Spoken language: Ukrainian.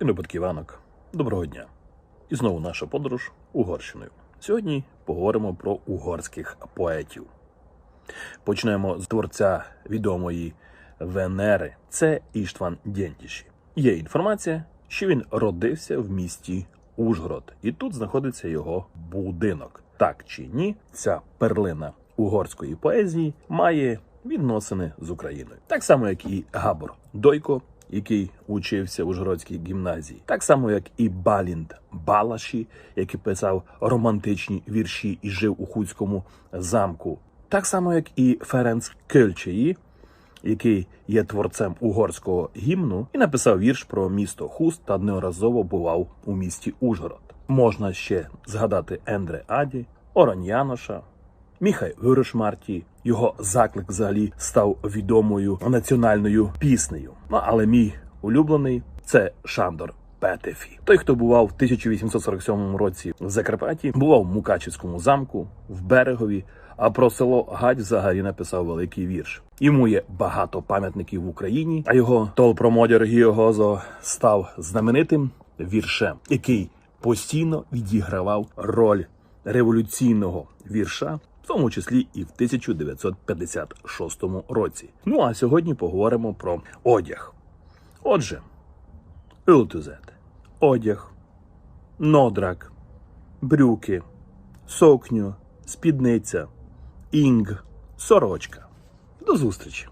І Іванок. Доброго дня. І знову наша подорож Угорщиною. Сьогодні поговоримо про угорських поетів. Почнемо з творця відомої Венери. Це Іштван Дєнтіші. Є інформація, що він родився в місті Ужгород, і тут знаходиться його будинок. Так чи ні, ця перлина угорської поезії має відносини з Україною, так само як і Габор Дойко, який учився в Ужгородській гімназії, так само як і Балінд Балаші, який писав романтичні вірші і жив у Хуцькому замку, так само як і Ференц Кельчеї, який є творцем угорського гімну, і написав вірш про місто Хуст та неодноразово бував у місті Ужгород. Можна ще згадати Ендре Аді, Орон Яноша, Міхай Виришмарті. Його заклик взагалі став відомою національною піснею. Ну але мій улюблений це Шандор Петефі. Той, хто бував в 1847 році в Закарпатті, бував в Мукачівському замку, в берегові. А про село Гадь взагалі написав великий вірш. Йому є багато пам'ятників в Україні, а його толпромодір Гіогозо став знаменитим віршем, який постійно відігравав роль революційного вірша, в тому числі і в 1956 році. Ну а сьогодні поговоримо про одяг. Отже, Ілтузет, – одяг, нодрак, брюки, сокню, спідниця, інг, сорочка. До зустрічі!